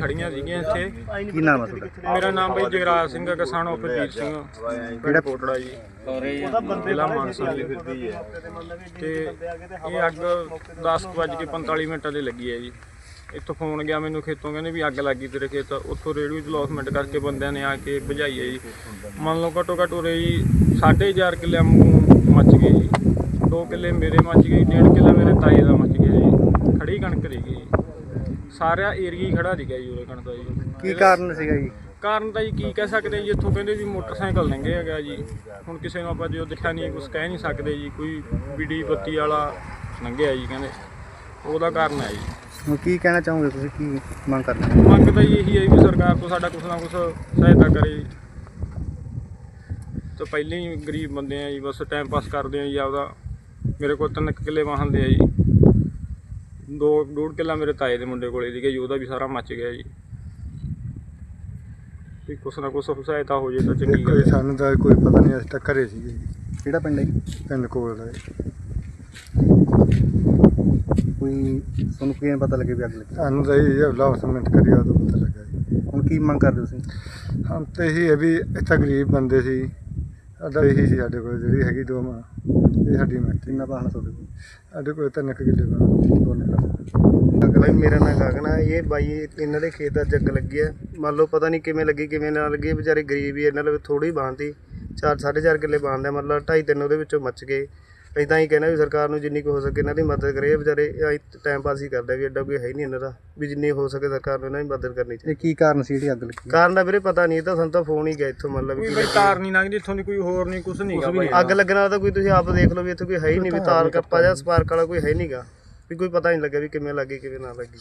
ਖੜੀਆਂ ਸੀਗੀਆਂ ਇੱਥੇ। ਕੀ ਨਾਮ ਹੈ ਤੁਹਾਡਾ? ਮੇਰਾ ਨਾਮ ਬਈ ਜਗਰਾਜ ਸਿੰਘ ਹੈ ਕਿਸਾਨ ਉਪਜੀਤ ਸਿੰਘ ਕਿਹੜਾ ਕੋਟੜਾ ਜੀ। ਜ਼ਿਲ੍ਹਾ ਮਾਨਸਾ ਜੀ ਤੇ ਇਹ ਅੱਗ 10:45 ਮਿੰਟਾਂ ਤੇ ਲੱਗੀ ਹੈ ਜੀ। ਇੱਥੋਂ ਫੋਨ ਗਿਆ ਮੈਨੂੰ ਖੇਤੋਂ ਕਹਿੰਦੇ ਵੀ ਅੱਗ ਲੱਗੀ ਤੇਰੇ ਖੇਤ ਉੱਥੋਂ ਰੇਡੀਓ 'ਚ ਲੌਸਮੈਂਟ ਕਰਕੇ ਬੰਦਿਆਂ ਨੇ ਆ ਕੇ ਬੁਝਾਈ ਹੈ ਜੀ। ਮੰਨ ਲਓ ਘੱਟੋ ਘੱਟ ਉਰੇ ਜੀ 4.5 ਕਿੱਲੇ ਮੱਚ ਗਏ ਜੀ। 2 ਕਿੱਲੇ ਮੇਰੇ ਮੱਚ ਗਏ 1.5 ਕਿੱਲਾ ਮੇਰੇ ਤਾਏ ਦਾ ਮੱਚ ਗਿਆ ਜੀ। ਖੜੀ ਕਣਕ ਰਹੀ ਗਈ ਸਾਰਾ ਏਰੀਆ ਹੀ ਖੜਾ ਦਿਖਿਆ ਜੀ ਉਰੇ ਕਣਕ ਦਾ ਜੀ। ਕੀ ਕਾਰਨ ਸੀਗਾ ਜੀ? ਕਾਰਨ ਤਾਂ ਜੀ ਕੀ ਕਹਿ ਸਕਦੇ ਜੀ ਇੱਥੋਂ ਕਹਿੰਦੇ ਵੀ ਮੋਟਰਸਾਈਕਲ ਲੰਘੇ ਹੈਗਾ ਜੀ। ਹੁਣ ਕਿਸੇ ਨੂੰ ਆਪਾਂ ਜੋ ਦਿਖਿਆ ਨਹੀਂ ਕੁਝ ਕਹਿ ਨਹੀਂ ਸਕਦੇ ਜੀ ਕੋਈ ਬੀੜੀ ਬੱਤੀ ਵਾਲਾ ਲੰਘਿਆ ਜੀ ਕਹਿੰਦੇ। ਉਹਦਾ ਕਾਰਨ ਹੈ ਜੀ। ਹੁਣ ਕੀ ਕਹਿਣਾ ਚਾਹੋਗੇ ਤੁਸੀਂ ਕੀ ਮੰਗ ਕਰਦੇ? ਹੋ? ਮੰਗ ਤਾਂ ਜੀ ਇਹੀ ਹੈ ਵੀ ਸਰਕਾਰ ਤੋਂ ਸਾਡਾ ਕੁਛ ਨਾ ਕੁਛ ਸਹਾਇਤਾ ਕਰੇ ਤਾਂ ਪਹਿਲਾਂ ਹੀ ਗਰੀਬ ਬੰਦੇ ਆ ਜੀ ਬਸ ਟਾਈਮ ਪਾਸ ਕਰਦੇ ਆ ਜੀ ਆਪਦਾ। ਮੇਰੇ ਕੋਲ ਤਿੰਨ ਕੁ ਕਿੱਲੇ ਵਾਹਨ ਦੇ ਆ ਜੀ। ਦੋ ਡੂਢ ਕਿੱਲਾ ਮੇਰੇ ਤਾਏ ਦੇ ਮੁੰਡੇ ਕੋਲੇ ਸੀਗਾ ਜੀ ਉਹਦਾ ਵੀ ਸਾਰਾ ਮੱਚ ਗਿਆ ਜੀ। ਵੀ ਕੁਛ ਨਾ ਕੁਛ ਸਹਾਇਤਾ ਹੋ ਜੇ ਤਾਂ ਚੰਗੀ ਦੇਖੋ ਗੱਲ ਜੀ, ਹੈ ਸਾਨੂੰ ਤਾਂ ਕੋਈ ਪਤਾ ਨਹੀਂ ਅਸੀਂ ਤਾਂ ਘਰੇ ਸੀਗੇ ਜੀ, ਕਿਹੜਾ ਪਿੰਡ ਹੈ ਜੀ? ਪਿੰਡ ਕੋਲ ਦਾ ਜੀ। ਕੋਈ ਤੁਹਾਨੂੰ ਕਿਵੇਂ ਪਤਾ ਲੱਗੇ ਵੀ ਅੱਗ ਲੱਗੀ? ਸਾਨੂੰ ਤਾਂ ਇਹ ਲਾਸਮੈਂਟ ਕਰਿਆ ਉਦੋਂ ਪਤਾ ਲੱਗਾ ਜੀ। ਹੁਣ ਕੀ ਮੰਗ ਕਰਦੇ ਹੋ ਤੁਸੀਂ? ਹਮ ਤੇ ਇਹੀ ਹੈ ਵੀ ਇੱਥੇ ਗਰੀਬ ਬੰਦੇ ਸੀ। ਸਾਡਾ ਇਹੀ ਸੀ ਸਾਡੇ ਕੋਲ ਜਿਹੜੀ ਹੈਗੀ ਦੋ ਮਾਂ ਇਹ ਸਾਡੀ ਮਿਹਨਤ ਕਿੰਨਾ ਪਾਹਣਾ ਤੁਹਾਡੇ ਕੋਲ? ਸਾਡੇ ਕੋਲ ਤਿੰਨ ਕੁ ਕਿੱਲੇ ਦਾ ਦੋਨੇ ਬਾਈ ਮੇਰਾ ਨਾਂ ਗਗਨ ਆ। ਇਹ ਬਾਈ ਇਹਨਾਂ ਦੇ ਖੇਤ ਦਾ ਜੱਗ ਲੱਗੀ ਆ। ਮੰਨ ਲਓ ਪਤਾ ਨਹੀਂ ਕਿਵੇਂ ਲੱਗੀ ਕਿਵੇਂ ਨਾ ਲੱਗੀ। ਵਿਚਾਰੇ ਗਰੀਬ ਹੀ ਇਹਨਾਂ ਲਈ ਥੋੜੀ ਬਾਂਦੀ ਚਾਰ ਸਾਢੇ ਚਾਰ ਕਿੱਲੇ ਬਾਂਦੇ ਮਤਲਬ ਢਾਈ ਤਿੰਨ ਉਹਦੇ ਵਿੱਚੋਂ ਮੱਚ ਗਏ। ਅਸੀਂ ਤਾਂ ਹੀ ਕਹਿੰਦਾ ਵੀ ਸਰਕਾਰ ਨੂੰ ਜਿੰਨੀ ਕੁ ਹੋ ਸਕੇ ਇਹਨਾਂ ਦੀ ਮਦਦ ਕਰੇ। ਇਹ ਵਿਚਾਰੇ ਟਾਈਮ ਪਾਸ ਹੀ ਕਰਦੇ ਵੀ ਐਡਾ ਕੋਈ ਹੈ ਹੀ ਨਹੀਂ ਇਹਨਾਂ ਦਾ ਵੀ ਜਿੰਨੀ ਹੋ ਸਕੇ ਸਰਕਾਰ ਨੂੰ ਇਹਨਾਂ ਦੀ ਮਦਦ ਕਰਨੀ ਚਾਹੀਦੀ। ਇਹ ਕੀ ਕਾਰਨ ਸੀ ਜਿਹੜੀ ਅੱਗ ਲੱਗੀ? ਕਾਰਨ ਦਾ ਵੀਰੇ ਪਤਾ ਨਹੀਂ ਇਹ ਤਾਂ ਸਾਨੂੰ ਤਾਂ ਫੋਨ ਹੀ ਗਿਆ ਇੱਥੋਂ ਮਤਲਬ ਕੋਈ ਬਈ ਤਾਰ ਨਹੀਂ ਲੰਘਦੀ ਇੱਥੋਂ ਦੀ ਕੋਈ ਹੋਰ ਨਹੀਂ ਕੁਛ ਨਹੀਂ ਗਾ ਬਾਈ। ਅੱਗ ਲੱਗਣਾ ਤਾਂ ਕੋਈ ਤੁਸੀਂ ਆਪ ਦੇਖ ਲਓ ਵੀ ਇੱਥੇ ਕੋਈ ਹੈ ਹੀ ਨਹੀਂ ਵੀ ਤਾਰ ਕੱਪਾ ਜਾਂ ਸਪਾਰਕ ਵਾਲਾ ਕੋਈ ਹੈ ਨਹੀਂਗਾ ਵੀ ਕੋਈ ਪਤਾ ਨਹੀਂ ਲੱਗਿਆ ਵੀ ਕਿਵੇਂ ਲੱਗੀ ਕਿਵੇਂ ਨਾ ਲੱਗੀ।